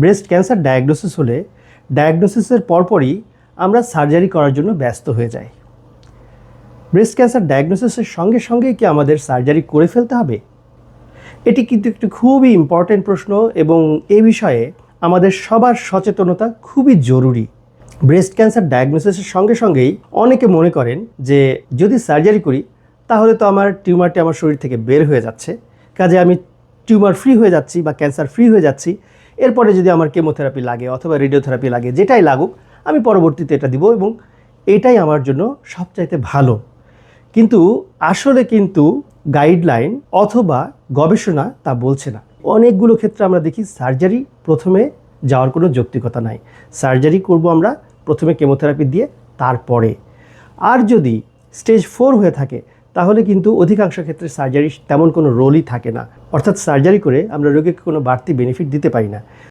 Breast cancer diagnosis হলে ডায়াগনোসিসের পরপরই আমরা সার্জারি করার জন্য ব্যস্ত হয়ে যাই। ব্রেস্ট ক্যান্সার ডায়াগনোসিসের সঙ্গে সঙ্গেই কি আমাদের সার্জারি করে ফেলতে হবে? এটি কিন্তু একটি খুবই ইম্পর্ট্যান্ট প্রশ্ন এবং এ বিষয়ে আমাদের সবার সচেতনতা খুবই জরুরি। ব্রেস্ট ক্যান্সার ডায়াগনোসিসের সঙ্গে সঙ্গেই অনেকে মনে করেন যে, যদি সার্জারি করি, তাহলে তো আমার টিউমারটি আমার শরীর থেকে বের হয়ে যাচ্ছে। কাজে আমি টিউমার ফ্রি হয়ে যাচ্ছি বা ক্যান্সার ফ্রি হয়ে যাচ্ছি। এরপরে যদি আমার কেমোথেরাপি লাগে অথবা রেডিওথেরাপি লাগে, যেটাই লাগুক, আমি পরবর্তীতে এটা দিব এবং এটাই আমার জন্য সবচাইতে ভালো। কিন্তু আসলে কিন্তু গাইডলাইন অথবা গবেষণা তা বলছে না। অনেকগুলো ক্ষেত্রে আমরা দেখি সার্জারি প্রথমে যাওয়ার কোনো যৌক্তিকতা নাই। সার্জারি করব আমরা প্রথমে কেমোথেরাপি দিয়ে তারপরে। আর যদি স্টেজ ফোর হয়ে থাকে তাহলে কিন্তু অধিকাংশ ক্ষেত্রে সার্জারি তেমন কোনো রোলই থাকে না। অর্থাৎ সার্জারি করে আমরা রোগীকে কোনো বাড়তি বেনিফিট দিতে পারি না।